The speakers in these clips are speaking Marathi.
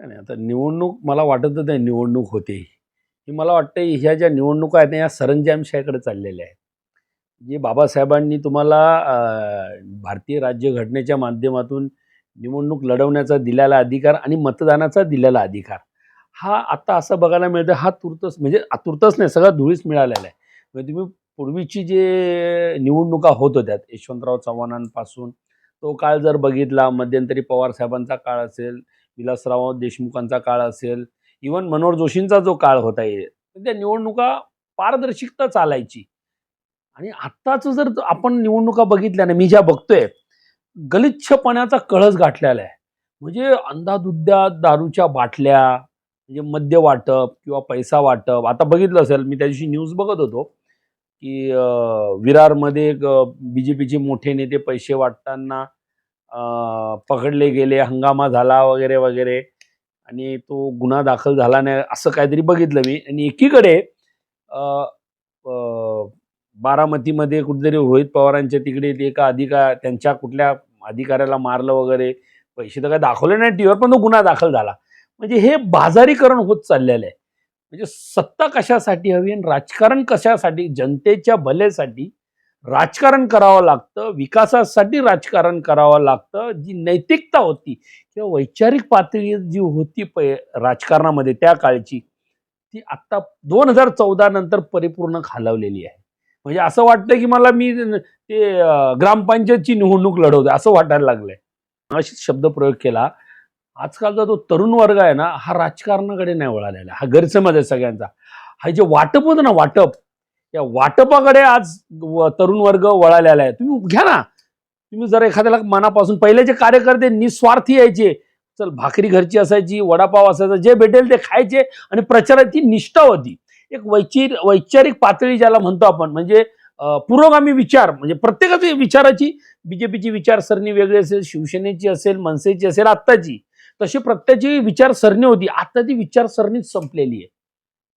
नाही नाही, आता निवडणूक मला वाटतच नाही निवडणूक होते. ही मला वाटतं ह्या ज्या निवडणुका आहेत ना या सरंजामशाहीकडे चाललेल्या आहेत. जे बाबासाहेबांनी तुम्हाला भारतीय भारतीय राज्यघटनेच्या माध्यमातून निवडणूक लढवण्याचा दिलेला अधिकार आणि मतदानाचा दिलेला अधिकार हा आता असं बघायला मिळतं हा तुर्तच म्हणजे तुर्तच नाही सगळा धुळीच मिळालेला आहे. म्हणजे तुम्ही पूर्वीची जे निवडणुका होत होत्या यशवंतराव चव्हाणांपासून तो काळ जर बघितला मध्यंतरी पवार साहेबांचा काळ असेल विलासराव देशमुखांचा काळ असेल इवन मनोहर जोशींचा जो काळ होता हे तर त्या निवडणुका पारदर्शकता चालायची. आणि आत्ताचं जर आपण निवडणुका बघितल्या ना मी ज्या बघतोय गलिच्छपणाचा कळस गाठलेला आहे. म्हणजे अंधाधुद्या दारूच्या बाटल्या म्हणजे मद्य वाटप किंवा पैसा वाटप. आता बघितलं असेल मी त्या दिवशी न्यूज बघत होतो की विरारमध्ये बी जे पीचे मोठे नेते पैसे वाटताना पकडले गेले हंगामा झाला वगैरे वगैरे. आणि तो गुन्हा दाखल झाला नाही असं काहीतरी बघितलं मी. आणि एकीकडे बारामतीमध्ये कुठेतरी रोहित पवारांच्या तिकडे ते एका अधिकार त्यांच्या कुठल्या अधिकाऱ्याला मारलं वगैरे. पैसे तर काय दाखवले नाही टीव्हीवर पण तो गुन्हा दाखल झाला. म्हणजे हे बाजारीकरण होत चाललेलं आहे. म्हणजे सत्ता कशासाठी हवी आणि राजकारण कशासाठी जनतेच्या भलेसाठी राजकारण करावं लागतं विकासासाठी राजकारण करावं लागतं जी नैतिकता होती किंवा वैचारिक पातळी जी होती पै राजकारणामध्ये त्या काळची ती आत्ता दोन हजार चौदा नंतर परिपूर्ण खालावलेली आहे. म्हणजे असं वाटतं की मला मी ते ग्रामपंचायतची निवडणूक लढवते असं वाटायला लागलंय. अशीच शब्दप्रयोग केला. आजकालचा जो तरुण वर्ग आहे ना हा राजकारणाकडे नाही वळालेला हा गैरसमज आहे सगळ्यांचा. हा जे वाटप होतं ना वाटप या वाटपाकडे आज तरुण वर्ग वळालेला आहे. तुम्ही घ्या ना. तुम्ही जर एखाद्याला मनापासून पहिलेचे कार्यकर्ते निस्वार्थी यायचे चल भाकरी घरची असायची वडापाव असायचा जे भेटेल ते खायचे आणि प्रचाराची निष्ठा होती. एक वैचिर वैचारिक पातळी ज्याला म्हणतो आपण म्हणजे पुरोगामी विचार म्हणजे प्रत्येकाची विचाराची बीजेपीची विचारसरणी वेगळी असेल शिवसेनेची असेल मनसेची असेल आत्ताची. तशी प्रत्येकाची विचारसरणी होती. आता ती विचारसरणीच संपलेली आहे.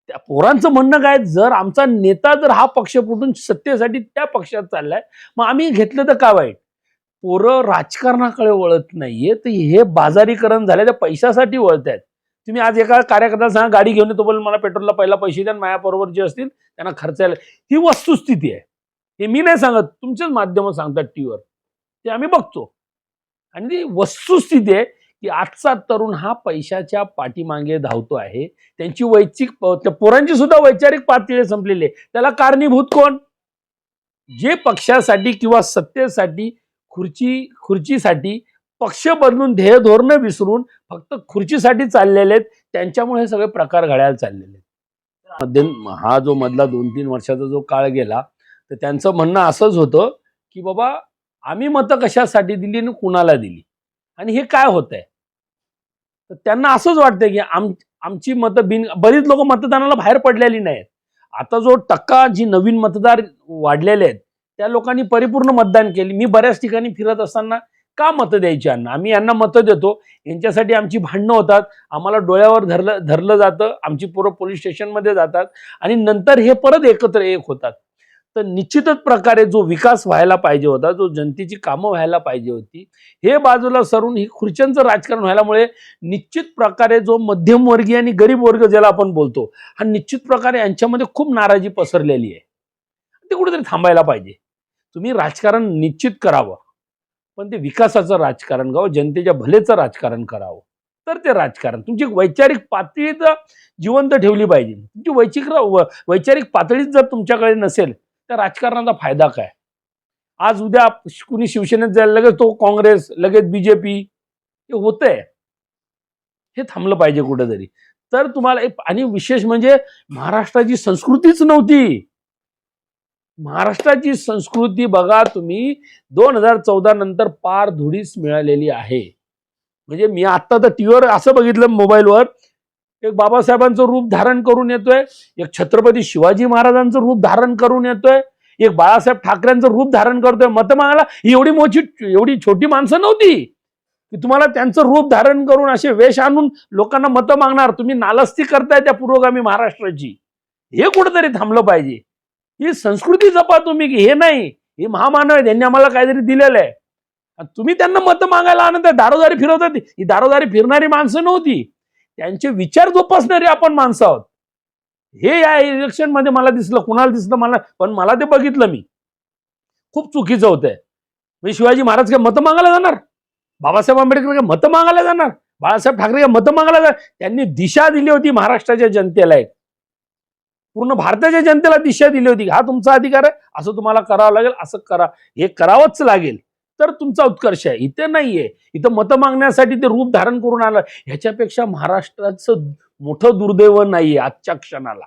त्या पोरांचं म्हणणं काय जर आमचा नेता जर हा पक्ष फुटून सत्तेसाठी त्या पक्षात चाललाय मग आम्ही घेतलं तर काय वाईट? पोरं राजकारणाकडे वळत नाहीये तर हे बाजारीकरण झालं त्या पैशासाठी वळत आहेत. तुम्ही आज एका कार्यकर्त्याला सांगा गाडी घेऊन येतो पण मला पेट्रोलला पहिला पैसे द्या आणि माझ्याबरोबर जे असतील त्यांना खर्चायला ही वस्तुस्थिती आहे. हे मी नाही सांगत तुमचेच माध्यम सांगतात टीव्हीवर. ते आम्ही बघतो. आणि ती वस्तुस्थिती आहे की आजचा तरुण हा पैशाच्या पाठीमागे धावतो आहे. त्यांची वैचिक त्या पोरांची सुद्धा वैचारिक पातळी संपलेली आहे. त्याला कारणीभूत कोण? जे पक्षासाठी किंवा सत्तेसाठी खुर्ची खुर्चीसाठी पक्ष बदलून ध्येय धोरणं विसरून फक्त खुर्चीसाठी चाललेले आहेत त्यांच्यामुळे हे सगळे प्रकार घडायला चाललेले आहेत. हा जो मधला दोन तीन वर्षाचा जो काळ गेला तर त्यांचं म्हणणं असंच होतं की बाबा आम्ही मतं कशासाठी दिली आणि कुणाला दिली? आणि हे काय होत आहे तर त्यांना असंच वाटतं की आम आमची मतं बिन बरीच लोक मतदानाला बाहेर पडलेली नाहीत. आता जो टक्का जी नवीन मतदार वाढलेले आहेत त्या लोकांनी परिपूर्ण मतदान केली. मी बऱ्याच ठिकाणी फिरत असताना का मतं द्यायची यांना? आम्ही यांना मतं देतो. यांच्यासाठी आमची भांडणं होतात. आम्हाला डोळ्यावर धरलं धरलं जातं. आमची पोरं पोलीस स्टेशनमध्ये जातात. आणि नंतर हे परत एकत्र एक होतात. तर निश्चितच प्रकारे जो विकास व्हायला पाहिजे होता जो जनतेची कामं व्हायला पाहिजे होती हे बाजूला सरून ही खुर्च्यांचं राजकारण व्हायल्यामुळे निश्चित प्रकारे जो मध्यमवर्गीय आणि गरीब वर्ग ज्याला आपण बोलतो हा निश्चित प्रकारे यांच्यामध्ये खूप नाराजी पसरलेली आहे. ते कुठेतरी थांबायला पाहिजे. तुम्ही राजकारण निश्चित करावं पण ते विकासाचं राजकारण करावं जनतेच्या भलेचं राजकारण करावं. तर ते राजकारण तुमची वैचारिक पातळी तर जिवंत ठेवली पाहिजे. तुमची वैचिक व- वैचारिक पातळीच जर तुमच्याकडे नसेल त्या राजकारणाचा फायदा काय? आज उद्या कुणी शिवसेनेत जायला लगेच तो काँग्रेस लगेच बीजेपी हे होतंय. हे थांबलं पाहिजे कुठेतरी. तर तुम्हाला एक- आणि विशेष म्हणजे महाराष्ट्राची संस्कृतीच नव्हती. महाराष्ट्राची संस्कृती बघा तुम्ही दोन हजार चौदा नंतर पार धुडीस मिळालेली आहे. म्हणजे मी आता तर टीव्हीवर असं बघितलं मोबाईलवर एक बाबासाहेबांचं रूप धारण करून येतोय एक छत्रपती शिवाजी महाराजांचं रूप धारण करून येतोय एक बाळासाहेब ठाकरेंचं रूप धारण करतोय. मत मागायला ही एवढी मोठी एवढी छोटी माणसं नव्हती. की तुम्हाला त्यांचं रूप धारण करून असे वेश आणून लोकांना मतं मागणार तुम्ही नालस्ती करताय त्या पुरोगामी महाराष्ट्राची. हे कुठंतरी थांबलं पाहिजे. ही संस्कृती जपा तुम्ही की हे नाही हे महामानव आहे त्यांनी आम्हाला काहीतरी दिलेलं आहे. तुम्ही त्यांना मतं मागायला आणत आहे दारोदारी फिरवतात ही दारोदारी फिरणारी माणसं नव्हती. त्यांचे विचार जोपासणारे आपण माणसं आहोत. हे या इलेक्शनमध्ये मला दिसलं कुणाला दिसलं मला पण मला ते बघितलं मी. खूप चुकीचं होतंय. मी शिवाजी महाराज काय मतं मागायला जाणार. बाबासाहेब आंबेडकर काय मतं मागायला जाणार. बाळासाहेब ठाकरे काय मतं मागायला जाणार त्यांनी दिशा दिली होती महाराष्ट्राच्या जनतेला एक. पूर्ण भारताच्या जनतेला दिशा दिली होती. हा तुमचा अधिकार आहे. असं तुम्हाला करावं लागेल असं करा हे करावंच लागेल. तर तुमचा उत्कर्ष आहे. इथे नाहीये. इथं मतं मागण्यासाठी ते रूप धारण करून आलं. ह्याच्यापेक्षा महाराष्ट्राचं मोठं दुर्दैव नाहीये आजच्या क्षणाला.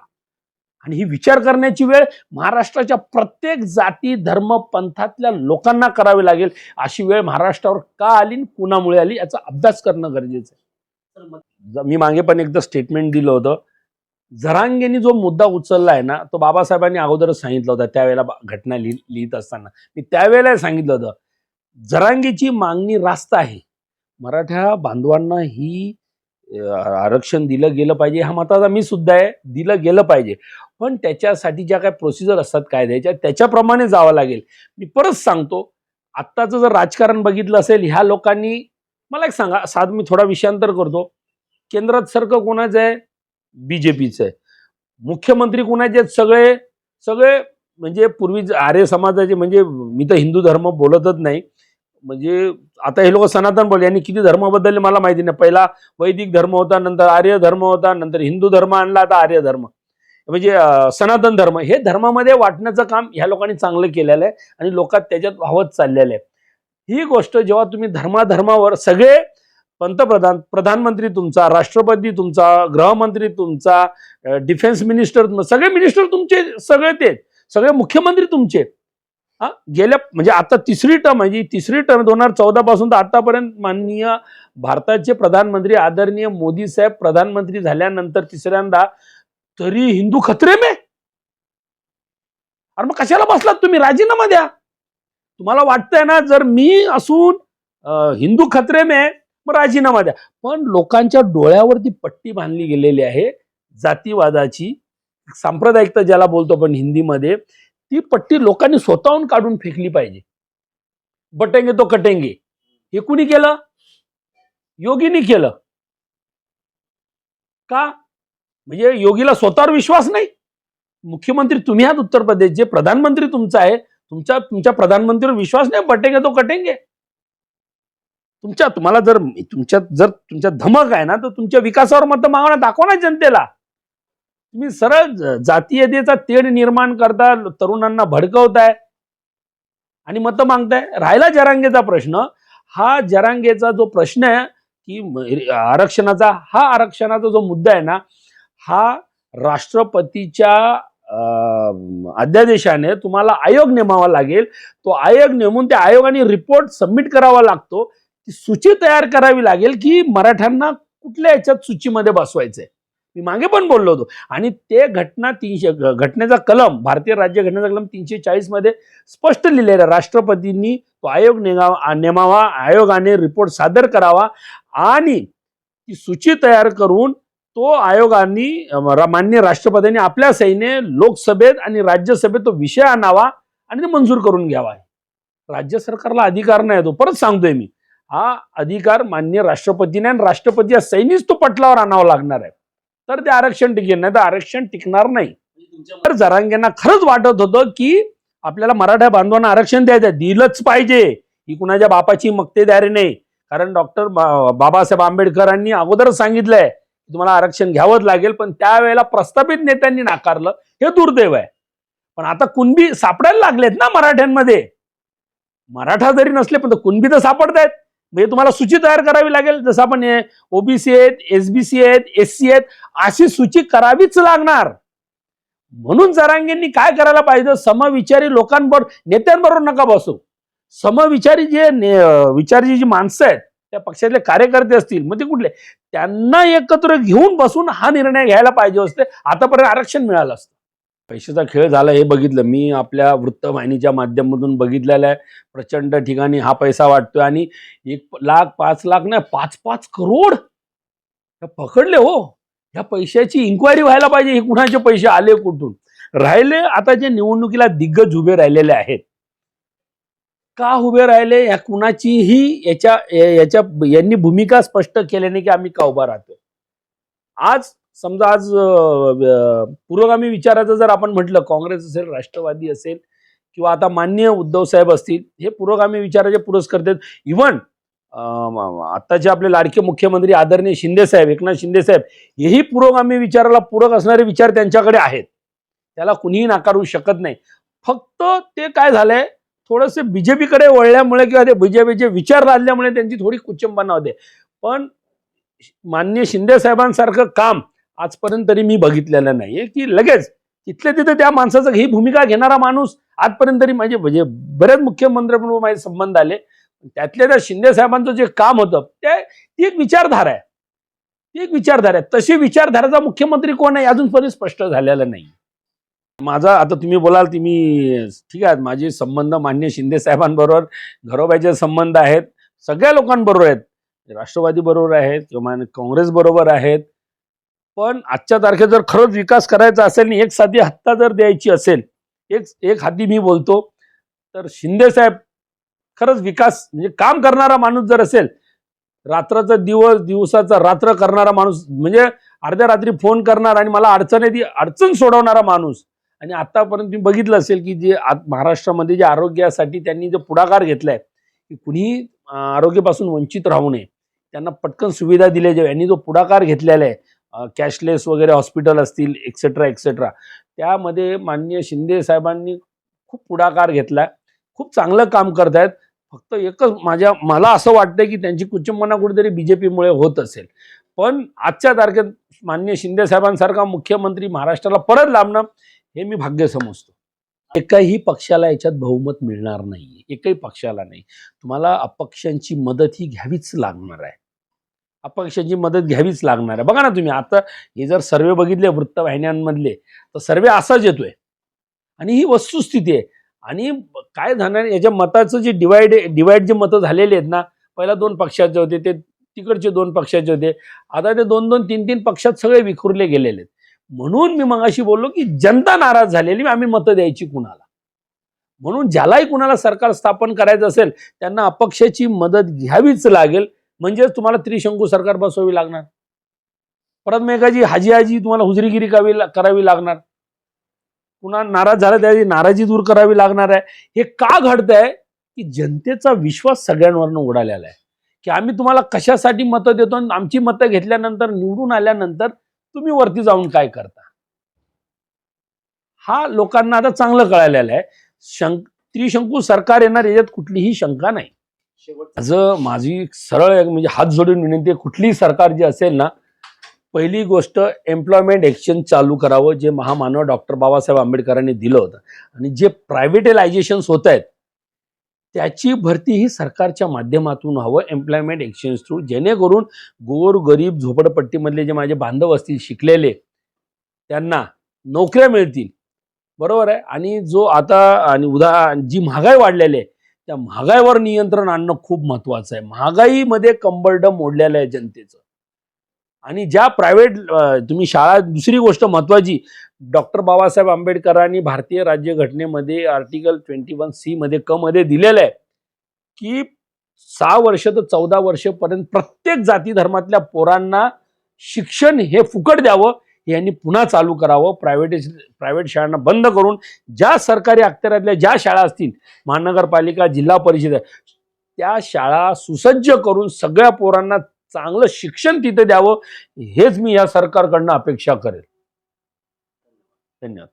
आणि ही विचार करण्याची वेळ महाराष्ट्राच्या प्रत्येक जाती धर्म पंथातल्या लोकांना करावी लागेल. अशी वेळ महाराष्ट्रावर का आली आणि कुणामुळे आली याचा अभ्यास करणं गरजेचं आहे. मी मागे पण एकदा स्टेटमेंट दिलं होतं. झरांगेनी जो मुद्दा उचलला आहे ना तो बाबासाहेबांनी अगोदरच सांगितलं होतं. त्यावेळेला घटना लिहित असताना. मी त्यावेळेला सांगितलं होतं. जरांगेची मागणी रास्त आहे. मराठा बांधवांना ही आरक्षण दिलं गेलं पाहिजे हा मताचा मी सुद्धा आहे दिलं गेलं पाहिजे. पण त्याच्यासाठी ज्या काही प्रोसिजर असतात कायद्याच्या त्याच्याप्रमाणे जावं लागेल. मी परत सांगतो आत्ताचं जर राजकारण बघितलं असेल ह्या लोकांनी मला एक सांगा साध मी थोडा विषयांतर करतो. केंद्रात सरकं कोणाचं आहे? बी जे पीचं आहे. मुख्यमंत्री कोणाचे आहेत? सगळे सगळे म्हणजे पूर्वी आर्य समाजाचे म्हणजे मी तर हिंदू धर्म बोलतच नाही. म्हणजे आता हे लोक सनातन बोल यांनी किती धर्म बदलले मला माहिती नाही. पहिला वैदिक धर्म होता नंतर आर्य धर्म होता नंतर हिंदू धर्म आणला आता आर्य धर्म. म्हणजे सनातन धर्म हे धर्मामध्ये वाटण्याचं काम ह्या लोकांनी चांगलं केलेलं आहे आणि लोकात त्याच्यात वाहत चाललेलं आहे. ही गोष्ट जेव्हा तुम्ही धर्माधर्मावर सगळे पंतप्रधान प्रधानमंत्री तुमचा राष्ट्रपती तुमचा गृहमंत्री तुमचा डिफेन्स मिनिस्टर तुम- सगळे मिनिस्टर तुमचे सगळे ते सगळे मुख्यमंत्री तुमचे. गेल्या म्हणजे आता तिसरी टर्म आहे तिसरी टर्म दोन हजार चौदा पासून तर आतापर्यंत माननीय भारताचे प्रधानमंत्री आदरणीय मोदी साहेब प्रधानमंत्री झाल्यानंतर तिसऱ्यांदा तरी हिंदू खतरे मे? अरे मग कशाला बसलात तुम्ही? राजीनामा द्या. तुम्हाला वाटतंय ना जर मी असून हिंदू खतरे मे मग राजीनामा द्या. पण लोकांच्या डोळ्यावरती पट्टी बांधली गेलेली आहे जातीवादाची. सांप्रदायिकता ज्याला बोलतो आपण हिंदीमध्ये ती पट्टी लोकांनी स्वतःहून काढून फेकली पाहिजे. बटेंगे तो कटेंगे. हे कुणी केलं? योगीनी केलं. का? म्हणजे योगीला स्वतःवर विश्वास नाही? मुख्यमंत्री तुम्ही आहात उत्तर प्रदेशचे प्रधानमंत्री तुमचा आहे तुमच्या तुमच्या प्रधानमंत्रीवर विश्वास नाही बटेंगे तो कटेंगे. तुमच्या तुम्हाला जर तुमच्यात जर तुमच्या धमक आहे ना तर तुमच्या विकासावर मत मागणं दाखवा ना जनतेला. तुम्ही सरळ जातीयतेचा तेढ निर्माण करता तरुणांना भडकवताय. आणि मतं मागताय. राहिला जरांगेचा प्रश्न. हा जरांगेचा जो प्रश्न आहे की आरक्षणाचा हा आरक्षणाचा जो मुद्दा आहे ना हा राष्ट्रपतीच्या अं, अध्यादेशाने तुम्हाला आयोग नेमावा लागेल. तो आयोग नेमून त्या आयोगाने रिपोर्ट सबमिट करावा लागतो. ती सूची तयार करावी लागेल की मराठ्यांना कुठल्या याच्यात सूचीमध्ये बसवायचंय. मी मागे पण बोललो होतो. आणि ते घटना तीनशे घटनेचा कलम भारतीय राज्य घटनेचा कलम तीनशे चाळीसमध्ये स्पष्ट लिहिलेलं आहे. राष्ट्रपतींनी तो आयोग नेमावा नेमावा आयोगाने रिपोर्ट सादर करावा आणि ती सूची तयार करून तो आयोगाने मान्य राष्ट्रपतींनी आपल्या सैन्य लोकसभेत आणि राज्यसभेत तो विषय आणावा आणि ते मंजूर करून घ्यावा राज्य सरकारला अधिकार नाही तो. परत सांगतोय मी. हा अधिकार मान्य राष्ट्रपतीने आणि राष्ट्रपती या सैनिक तो पटलावर आणावा लागणार आहे. तर ते आरक्षण टिकेल नाही तर आरक्षण टिकणार नाही. तर जरांगेंना खरंच वाटत होतं की आपल्याला मराठा बांधवांना आरक्षण द्यायचं दिलंच पाहिजे. ही कुणाच्या बापाची मक्तेदारी नाही. कारण डॉक्टर बाबासाहेब आंबेडकरांनी अगोदरच सांगितलंय की तुम्हाला आरक्षण घ्यावंच लागेल पण त्यावेळेला प्रस्थापित नेत्यांनी नाकारलं हे दुर्दैव आहे. पण आता कुणबी सापडायला लागलेत ना मराठ्यांमध्ये? मराठा जरी नसले पण कुणबी तर सापडत आहेत म्हणजे तुम्हाला सूची तयार करावी लागेल. जसं आपण ओबीसी आहेत एसबीसी आहेत एस सी आहेत अशी सूची करावीच लागणार. म्हणून जरांगेंनी काय करायला पाहिजे? समविचारी लोकांबरोबर नेत्यांबरोबर नका बसू. समविचारी जे ने- विचारी जी माणसं आहेत त्या पक्षातले कार्यकर्ते असतील मग ते कुठले? त्यांना एकत्र घेऊन बसून हा निर्णय घ्यायला पाहिजे असते. आतापर्यंत आरक्षण मिळालं असतं. पैशाचा खेळ झाला हे बघितलं. मी आपल्या वृत्तवाहिनीच्या माध्यमातून बघितलेलं आहे. प्रचंड ठिकाणी हा पैसा वाटतोय आणि एक लाख पाच लाख नाही पाच पाच करोड पकडले हो. या पैशाची इन्क्वायरी व्हायला पाहिजे. हे कुणाचे पैसे आले कुठून? राहिले आता जे निवडणुकीला दिग्गज उभे राहिलेले आहेत. का उभे राहिले? या कुणाचीही याच्या याच्या यांनी भूमिका स्पष्ट केल्याने की आम्ही का उभा राहतो आज समजा आज पुरोगामी विचाराचं जर आपण म्हटलं काँग्रेस असेल राष्ट्रवादी असेल किंवा आता मान्य उद्धव साहेब असतील हे पुरोगामी विचाराचे पुरस्कर्ते इव्हन आत्ताचे आपले लाडके मुख्यमंत्री आदरणीय शिंदे साहेब एकनाथ शिंदे साहेब हेही पुरोगामी विचाराला पूरक असणारे विचार त्यांच्याकडे आहेत. त्याला कुणीही नाकारू शकत नाही. फक्त ते काय झालंय थोडंसे बीजेपीकडे वळल्यामुळे किंवा ते बीजेपीचे विचार लादल्यामुळे त्यांची थोडी कुचंबना होते. पण मान्य शिंदे साहेबांसारखं काम आजपर्यंत तरी मी बघितलेलं नाहीये की लगेच तिथल्या तिथं त्या माणसाचं ही भूमिका घेणारा माणूस आजपर्यंत तरी माझे म्हणजे बरेच मुख्यमंत्र्यांबरोबर माझे संबंध आले. त्यातल्या त्या शिंदे साहेबांचं जे काम होतं ते ती एक विचारधारा आहे. ती एक विचारधारा आहे. तशी विचारधाराचा मुख्यमंत्री कोण आहे अजूनपर्यंत स्पष्ट झालेलं नाही. माझा आता तुम्ही बोलाल ती मी ठीक आहे माझे संबंध मान्य शिंदे साहेबांबरोबर घरोबाईचे संबंध आहेत सगळ्या लोकांबरोबर आहेत. राष्ट्रवादी बरोबर आहेत किंवा काँग्रेस बरोबर आहेत. पण आजच्या तारखेत जर खरंच विकास करायचा असेल आणि एक साधी हत्ता जर द्यायची असेल एक एक हाती मी बोलतो तर शिंदे साहेब खरंच विकास म्हणजे काम करणारा माणूस जर असेल रात्राचा दिवस दिवसाचा रात्र करणारा माणूस म्हणजे अर्ध्या रात्री फोन करणार आणि मला अडचण आहे ती अडचण सोडवणारा माणूस. आणि आतापर्यंत तुम्ही बघितलं असेल की जे आत- महाराष्ट्रामध्ये जे आरोग्यासाठी त्यांनी जो पुढाकार घेतलाय की कुणीही आरोग्यापासून वंचित राहू नये. त्यांना पटकन सुविधा दिल्या जाव्या. यांनी जो पुढाकार घेतलेला आहे कॅशलेस वगैरे हॉस्पिटल असतील एक्सेट्रा एक्सेट्रा त्यामध्ये माननीय शिंदे साहेबांनी खूप पुढाकार घेतला खूप चांगलं काम करतायत. फक्त एकच माझ्या मला असं वाटतं की त्यांची कुचंबना कुठेतरी बी जे पीमुळे होत असेल. पण आजच्या तारखेत माननीय शिंदे साहेबांसारखा मुख्यमंत्री महाराष्ट्राला परत लाभणं हे मी भाग्य समजतो. एकाही पक्षाला याच्यात बहुमत मिळणार नाही एकही पक्षाला नाही. तुम्हाला अपक्षांची मदत ही घ्यावीच लागणार आहे. अपक्षांची मदत घ्यावीच लागणार आहे. बघा ना तुम्ही आता हे जर सर्वे बघितले वृत्तवाहिन्यांमधले तर सर्वे असाच येतोय. आणि ही वस्तुस्थिती आहे. आणि काय झालं याच्या मताचं जे डिवाइड डिवाइड जे मतं झालेले आहेत ना पहिला दोन पक्षाचे होते ते तिकडचे दोन पक्षाचे होते. आता ते दोन दोन तीन तीन पक्षात सगळे विखुरले गेलेले आहेत. म्हणून मी मगाशी बोललो की जनता नाराज झालेली आम्ही मतं द्यायची कुणाला? म्हणून ज्यालाही कुणाला सरकार स्थापन करायचं असेल त्यांना अपक्षाची मदत घ्यावीच लागेल. म्हणजेच तुम्हाला त्रिशंकू सरकार बसवावी लागणार. परत मेघाजी हाजी हाजी तुम्हाला हुजरीगिरी करावी करावी लागणार. पुन्हा नाराज झाला त्याची नाराजी दूर करावी लागणार आहे. हे का घडत आहे की जनतेचा विश्वास सगळ्यांवरनं उडालेला आहे. की आम्ही तुम्हाला कशासाठी मतं देतो आणि आमची मतं घेतल्यानंतर निवडून आल्यानंतर तुम्ही वरती जाऊन काय करता? हा लोकांना आता चांगलं कळालेलं आहे. शंक त्रिशंकू सरकार येणार याच्यात कुठलीही शंका नाही. असं माझी सरळ एक म्हणजे हात जोडून विनंती आहे कुठलीही सरकार जी असेल ना पहिली गोष्ट एम्प्लॉयमेंट एक्सचेंज चालू करावं जे महामानव डॉक्टर बाबासाहेब आंबेडकरांनी दिलं होतं. आणि जे प्रायव्हेटलायझेशन्स होत आहेत त्याची भरती ही सरकारच्या माध्यमातून हवं एम्प्लॉयमेंट एक्सचेंज थ्रू जेणेकरून गोर गरीब झोपडपट्टीमधले जे माझे बांधव असतील शिकलेले त्यांना नोकऱ्या मिळतील. बरोबर आहे? आणि जो आता आणि उदा जी महागाई वाढलेली आहे त्या महागाईवर नियंत्रण आणणं खूप महत्वाचं आहे. महागाईमध्ये कंबरडं मोडलेलं आहे जनतेचं. आणि ज्या प्रायव्हेट तुम्ही शाळा दुसरी गोष्ट महत्वाची डॉक्टर बाबासाहेब आंबेडकरांनी भारतीय राज्यघटनेमध्ये आर्टिकल ट्वेंटी वन सी मध्ये क मध्ये दिलेलं आहे की सहा वर्ष तर चौदा वर्षपर्यंत प्रत्येक जाती धर्मातल्या पोरांना शिक्षण हे फुकट द्यावं यांनी पुन्हा चालू करावं. प्रायव्हेट प्रायव्हेट शाळांना बंद करून ज्या सरकारी अखत्यारातल्या ज्या शाळा असतील महानगरपालिका जिल्हा परिषद त्या शाळा सुसज्ज करून सगळ्या पोरांना चांगलं शिक्षण तिथे द्यावं हेच मी या सरकारकडनं अपेक्षा करेल. धन्यवाद.